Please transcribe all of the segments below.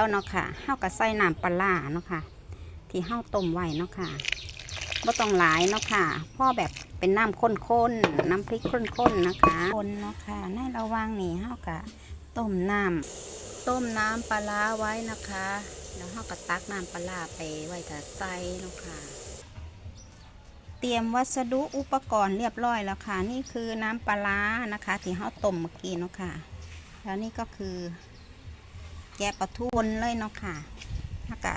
แล้วเนาะค่ะเฮาก็ใส่น้ำปลาเนาะค่ะ ที่เฮาต้มไว้เนาะค่ะบ่ต้องหลายเนาะค่ะพ่อแบบเป็นน้ำข้นๆน้ำพริกข้นๆนะคะคนเนาะค่ะในระว่างนี้เฮาก็ต้มน้ำต้มน้ำปลาไว้นะคะแล้วเฮาก็ตักน้ำปลาไปไว้ถ้าใส่เนาะค่ะเตรียมวัสดุอุปกรณ์เรียบร้อยแล้วค่ะ นี่คือน้ำปลาร้านะคะ ที่เฮาต้มเมื่อกี้เนาะค่ะ แล้วนี่ก็คือ แกะปลาทูนเลยเนาะค่ะแล้วก็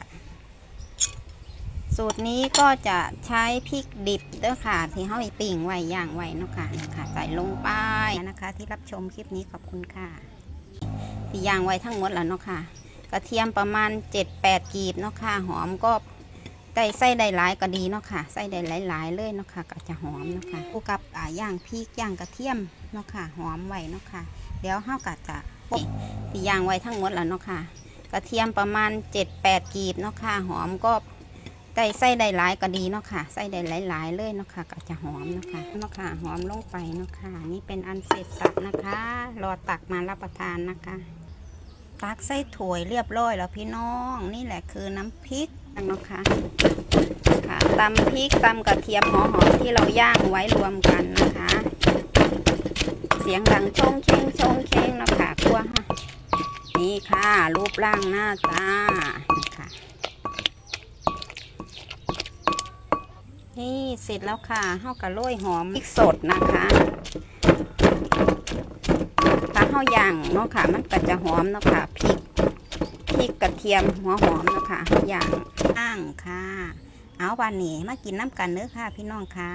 สูตรนี้ก็จะใช้พริกดิบเด้อค่ะ ที่เฮาไปปิ่งไว้ย่างไว้เนาะค่ะนี่ค่ะใส่ลงไปนะคะ ที่รับชมคลิปนี้ขอบคุณค่ะที่ย่างไว้ทั้งหมดแล้วเนาะค่ะ กระเทียมประมาณ 7-8 กีบเนาะค่ะ หอมก็ได้ใส่ได้หลายก็ดีเนาะค่ะใส่ได้หลายๆเลยเนาะค่ะ ก็จะหอมเนาะค่ะคู่กับอ่าย่างพริกย่างกระเทียมเนาะค่ะ หอมไว้เนาะค่ะ เดี๋ยวเฮาก็จะ ตีย่างไว้ทั้งหมดแล้วเนาะค่ะ กระเทียมประมาณ 7-8 กีบเนาะค่ะ หอมก็ได้ใส่ได้หลายก็ดีเนาะค่ะใส่ได้หลายๆเลยเนาะค่ะ ก็จะหอมเนาะค่ะเนาะค่ะ หอมลงไปเนาะค่ะ นี่เป็นอันเสร็จสับนะคะ รอตักมารับประทานนะคะตักใส่ถ้วยเรียบร้อยแล้วพี่น้อง นี่แหละคือน้ำพริกเนาะค่ะค่ะตำพริกตำกระเทียมหอมๆที่เราย่างไว้รวมกันนะ เสียงดังชงเชงชงเชงเนาะค่ะครัวค่ะ นี่ค่ะรูปร่างหน้าตานี่ค่ะ นี่เสร็จแล้วค่ะเฮากระโรยหอมพริกสดนะคะถ้าเฮาย่างเนาะค่ะ มันก็จะหอมเนาะค่ะพริกพริกกระเทียมหัวหอมเนาะค่ะย่างอ่างค่ะ เอาวันนี้มากินน้ำกันเนื้อค่ะ พี่น้องค่ะ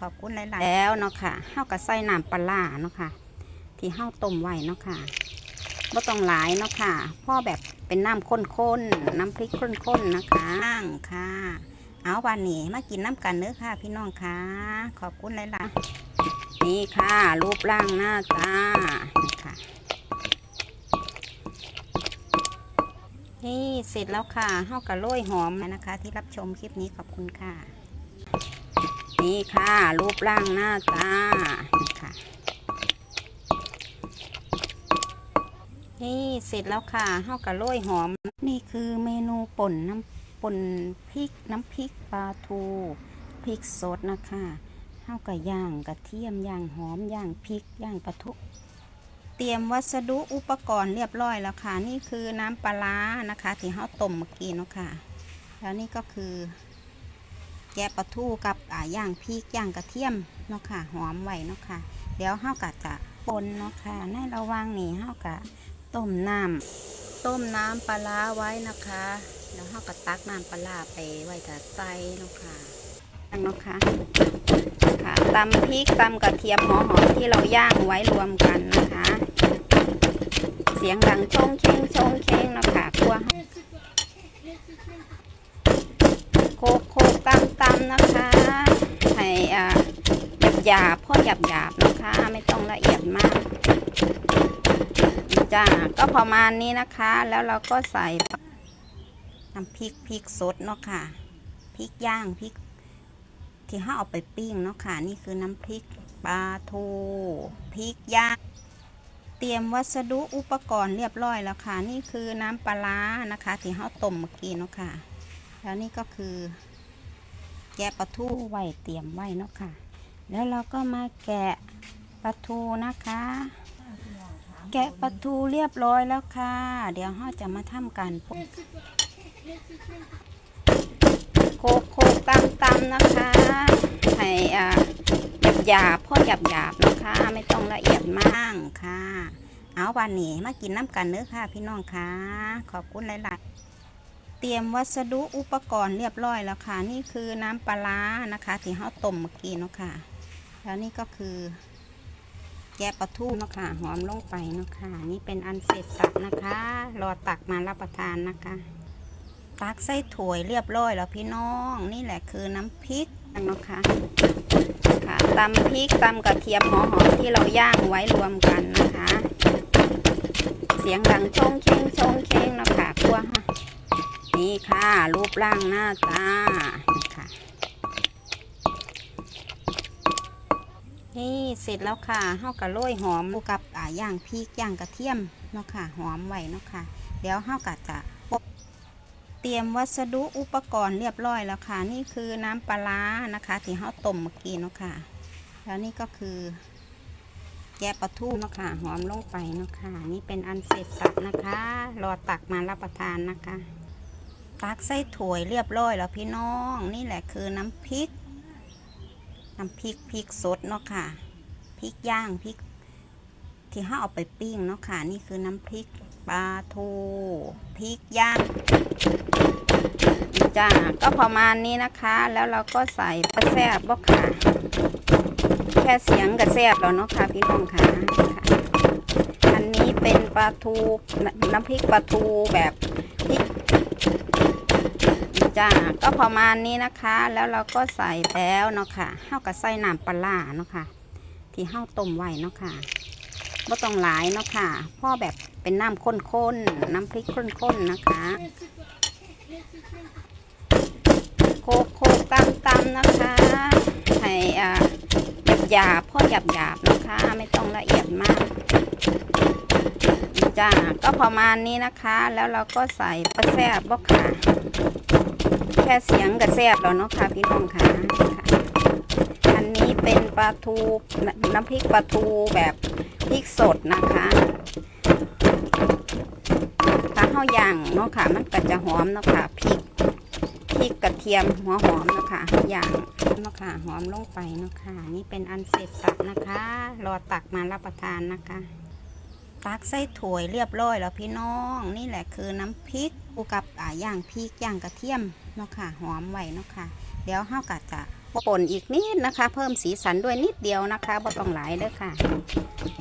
ขอบคุณหลายๆแล้วเนาะค่ะเฮาก็ใส่น้ำปลาร้าเนาะค่ะ ที่เฮาต้มไว้เนาะค่ะบ่ต้องหลายเนาะค่ะพ่อแบบเป็นน้ำข้นๆน้ำพริกข้นๆนะคะอ่างค่ะ เอาวันนี้มากินน้ำกันเนื้อค่ะ พี่น้องค่ะ ขอบคุณหลายๆนี่ค่ะ รูปร่างหน้าตานี่ค่ะ นี่เสร็จแล้วค่ะเฮากระโรยหอมนะคะ ที่รับชมคลิปนี้ขอบคุณค่ะ นี่ค่ะ รูปร่างหน้าตานี่ค่ะ นี่เสร็จแล้วค่ะเฮากระโรยหอม นี่คือเมนูป่นน้ำป่นพริกน้ำพริกปลาทูพริกสดนะคะเฮากระย่างกระเทียมย่างหอมย่างพริกย่างปลาทู เตรียมวัสดุอุปกรณ์เรียบร้อยแล้วค่ะ นี่คือน้ำปลานะคะที่เฮาต้มเมื่อกี้เนาะค่ะ แล้วนี่ก็คือ แกะปลาทูกับอ่าย่างพริกย่างกระเทียมเนาะค่ะหอมไว้เนาะค่ะ เดี๋ยวเฮากะจะปนเนาะค่ะในระหว่างนี้เฮากะต้มน้ำต้มน้ำปลาไว้นะคะแล้วเฮากะตักน้ำปลาไปไว้ถ้าใส่เนาะค่ะเนาะค่ะค่ะตำพริกตำกระเทียมหอมๆที่เราย่างไว้รวมกันนะคะ เสียงดังชงเชงชงเชงเนาะค่ะครัวโคกโคกตำตำนะคะให้อ่าหยาบหยาบๆพ่อหยาบหยาบนะคะ ไม่ต้องละเอียดมากจ้าก็ประมาณนี้นะคะ แล้วเราก็ใส่น้ำพริกพริกสดเนาะค่ะพริกย่างพริก ที่ห้าเอาไปปิ้งเนาะค่ะ นี่คือน้ำพริกปลาทูพริกย่าง เตรียมวัสดุอุปกรณ์เรียบร้อยแล้วค่ะ นี่คือน้ำปลานะคะที่ห้าต้มเมื่อกี้เนาะค่ะ แล้วนี่ก็คือ แกะปลาทูไว้เตรียมไว้เนาะค่ะ แล้วเราก็มาแกะปลาทูนะคะ แกะปลาทูเรียบร้อยแล้วค่ะ เดี๋ยวเราจะมาทำการปรุงโคกโคกตำตำนะคะให้อ่า หยาบพ่อหยาบหยาบนะคะ ไม่ต้องละเอียดมากค่ะ เอาวันนี้มากินน้ำกันเนื้อค่ะ พี่น้องค่ะ ขอบคุณหลายๆ เตรียมวัสดุอุปกรณ์เรียบร้อยแล้วค่ะ นี่คือน้ำปลานะคะ ที่เฮาต้มเมื่อกี้เนาะค่ะ แล้วนี่ก็คือแกะปลาทูเนาะค่ะหอมลงไปเนาะค่ะนี่เป็นอันเสร็จสับนะคะ รอตักมารับประทานนะคะ ตักใส่ถ้วยเรียบร้อยแล้วพี่น้อง นี่แหละคือน้ำพริกนะคะค่ะตำพริกตำกระเทียมหอมๆที่เราย่างไว้รวมกันนะคะ เสียงดังชงเชงชงเชงเนาะค่ะครัวค่ะนี่ค่ะ รูปร่างหน้าตานี่ค่ะนี่เสร็จแล้วค่ะเฮากระโรยหอมกับอ่าย่างพริกย่างกระเทียมเนาะค่ะหอมไว้เนาะค่ะเดี๋ยวเฮากะจะ เตรียมวัสดุอุปกรณ์เรียบร้อยแล้วค่ะ นี่คือน้ำปลานะคะ ที่เราต้มเมื่อกี้เนาะค่ะ แล้วนี่ก็คือแกะปลาทูเนาะค่ะหอมลงไปเนาะค่ะ นี่เป็นอันเสร็จสับนะคะ รอตักมารับประทานนะคะ ตักใส่ถ้วยเรียบร้อยแล้วพี่น้อง นี่แหละคือน้ำพริก น้ำพริกพริกสดเนาะค่ะพริกย่างพริก ที่ห้าเอาไปปิ้งเนาะค่ะ นี่คือน้ำพริก ปลาทูพริกย่างจ้าก็ประมาณนี้นะคะ แล้วเราก็ใส่ปลาแซบบ่ค่ะ แค่เสียงกับแซบแล้วเนาะค่ะพี่น้องค่ะ อันนี้เป็นปลาทูน้ำพริกปลาทูแบบพริกจ้าก็ประมาณนี้นะคะ แล้วเราก็ใส่แล้วเนาะค่ะห้ากับใส่น้ำปลาเนาะค่ะ ที่ห้าต้มไว้เนาะค่ะ บ่ต้องหลายเนาะค่ะพ่อแบบเป็นน้ำข้นๆน้ำพริกข้นๆนะคะโคกโคกตำตำนะคะให้อ่าหยาบพ่อหยาบหยาบนะคะ ไม่ต้องละเอียดมากจ้าก็ประมาณนี้นะคะ แล้วเราก็ใส่ปลาแซบบ่ค่ะ แค่เสียงกับแซบแล้วเนาะค่ะพี่น้องคะค่ะอันนี้เป็นปลาทูน้ำพริกปลาทูแบบ พริกสดนะคะถ้าข้าวย่างเนาะค่ะ มันก็จะหอมเนาะค่ะพริกพริกกระเทียมหัวหอมเนาะค่ะข้าย่างเนาะค่ะหอมลงไปเนาะค่ะ นี่เป็นอันเสร็จสับนะคะ รอตักมารับประทานนะคะ ตักใส่ถ้วยเรียบร้อยแล้วพี่น้องนี่แหละคือน้ำพริกกับอ่าย่างพริกย่างกระเทียมเนาะค่ะ หอมไว้เนาะค่ะ เดี๋ยวห้าวกัดจะ ป่นอีกนิดนะคะ เพิ่มสีสันด้วยนิดเดียวนะคะบ่ต้องหลายเด้อค่ะ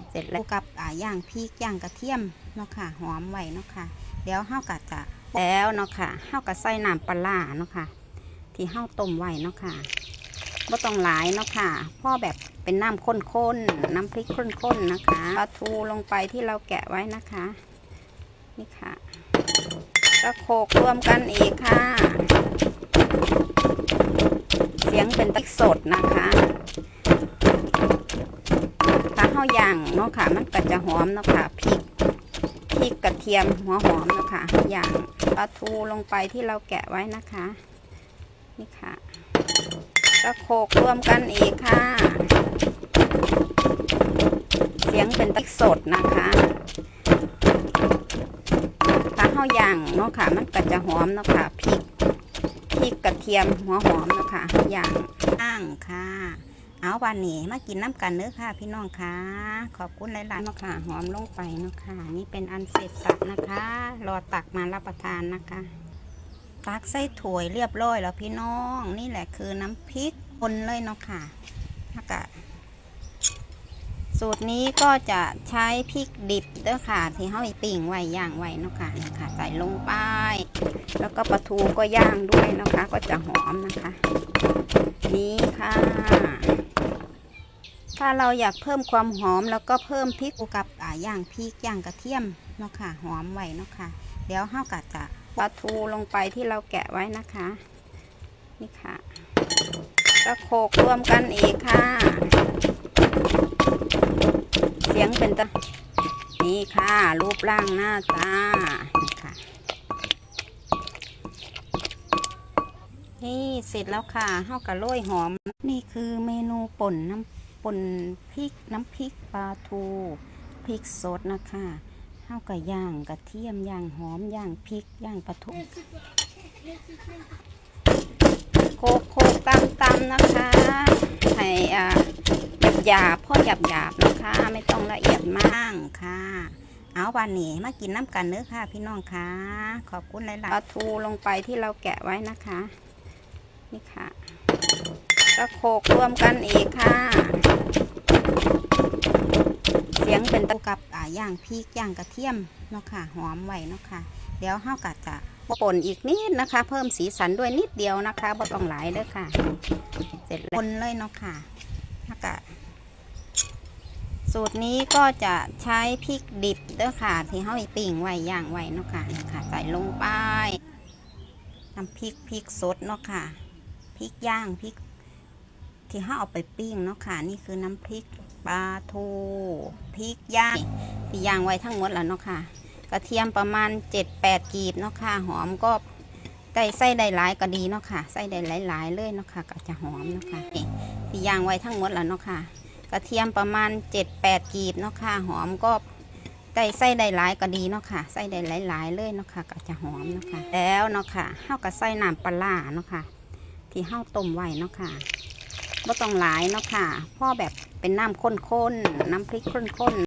เสร็จแล้วกับอ่าย่างพริกย่างกระเทียมเนาะค่ะ หอมไว้เนาะค่ะ เดี๋ยวห้าวกัดจะแล้วเนาะค่ะห้าวกัดใส่น้ำปลาร้าเนาะค่ะ ที่ห้าวต้มไว้เนาะค่ะบ่ต้องหลายเนาะค่ะพ่อแบบเป็นน้ำข้นๆน้ำพริกข้นๆนะคะปลาทูลงไปที่เราแกะไว้นะคะ นี่ค่ะก็โขกรวมกันอีกค่ะ เสียงเป็นติ๊กสดนะคะถ้าข้าย่างเนาะค่ะ มันก็จะหอมเนาะค่ะพริกพริกกระเทียมหัวหอมเนาะค่ะอย่างปลาทูลงไปที่เราแกะไว้นะคะ นี่ค่ะก็โขกรวมกันอีกค่ะ เสียงเป็นติ๊กสดนะคะถ้าข้าย่างเนาะค่ะ มันก็จะหอมเนาะค่ะพริก ริกกระเทียมหัวหอมนะคะอย่างอ่างค่ะ เอาวันนี้มากินน้ำกันเนื้อค่ะพี่น้องค่ะ ขอบคุณหลายๆนาะค่ะหอมลงไปเนาะค่ะนี่เป็นอันเสร็จสับนะคะ รอตักมารับประทานนะคะตักใส่ถ้วยเรียบร้อยแล้วพี่น้อง นี่แหละคือน้ำพริกคนเลยเนาะค่ะแล้วก็ สูตรนี้ก็จะใช้พริกดิบเด้อค่ะ ที่เขาไปปิ่งไว้ย่างไว้เนาะค่ะนี่ค่ะใส่ลงไป แล้วก็ปลาทูก็ย่างด้วยนะคะ ก็จะหอมนะคะ นี่ค่ะ ถ้าเราอยากเพิ่มความหอมแล้วก็เพิ่มพริกกับอ่าย่างพริกย่างกระเทียมเนาะค่ะ หอมไว้เนาะค่ะ เดี๋ยวห้าวกัดจะปลาทูลงไปที่เราแกะไว้นะคะ นี่ค่ะก็โขกรวมกันอีกค่ะ สียงเป็นตะนี่ค่ะ รูปร่างหน้าตานี่ค่ะ นี่เสร็จแล้วค่ะเฮากะโรยหอม นี่คือเมนูป่นน้ำป่นพริกน้ำพริกปลาทูพริกสดนะคะเฮากะย่างกระเทียมย่างหอมย่างพริกย่างปลาทูโคกโคกตำตำนะคะให้อ่า หยาบพ่อหยาบหยาบนะคะ ไม่ต้องละเอียดมากค่ะ เอาวันนี้มากินน้ำกันเนื้อค่ะ พี่น้องค่ะ ขอบคุณหลายๆปลาทูลงไปที่เราแกะไว้นะคะ นี่ค่ะก็โขกรวมกันอีกค่ะ เสียงเป็นตะกับอ่าย่างพริกย่างกระเทียมเนาะค่ะ หอมไว้เนาะค่ะ เดี๋ยวห้าวกัดจะป่นอีกนิดนะคะ เพิ่มสีสันด้วยนิดเดียวนะคะบ่ต้องหลายเด้อค่ะ เสร็จแล้วคนเลยเนาะค่ะแล้วก็ สูตรนี้ก็จะใช้พริกดิบเด้อค่ะ ที่เขาไปปิ้งไว้ย่างไว้เนาะค่ะนี่ค่ะใส่ลงไปน้ำพริกพริกสดเนาะค่ะพริกย่างพริก ที่ห้าเอาไปปิ้งเนาะค่ะ นี่คือน้ำพริกปลาทูพริกย่างที่ย่างไว้ทั้งหมดแล้วเนาะค่ะ กระเทียมประมาณ 7-8 กีบเนาะค่ะ หอมก็แต่ใส่ได้หลายก็ดีเนาะค่ะใส่ได้หลายๆเลยเนาะค่ะ ก็จะหอมเนาะค่ะที่ย่างไว้ทั้งหมดแล้วเนาะค่ะ กระเทียมประมาณ 7-8 กีบเนาะค่ะหอมก็ใส่ใส่ได้หลายก็ดีเนาะค่ะใส่ได้หลายๆเลยเนาะค่ะก็จะหอมเนาะค่ะแล้วเนาะค่ะเฮาก็ใส่น้ำปลาเนาะค่ะ ที่เฮาต้มไว้เนาะค่ะบ่ต้องหลายเนาะค่ะพ่อแบบเป็นน้ำข้นๆน้ำพริกข้นๆ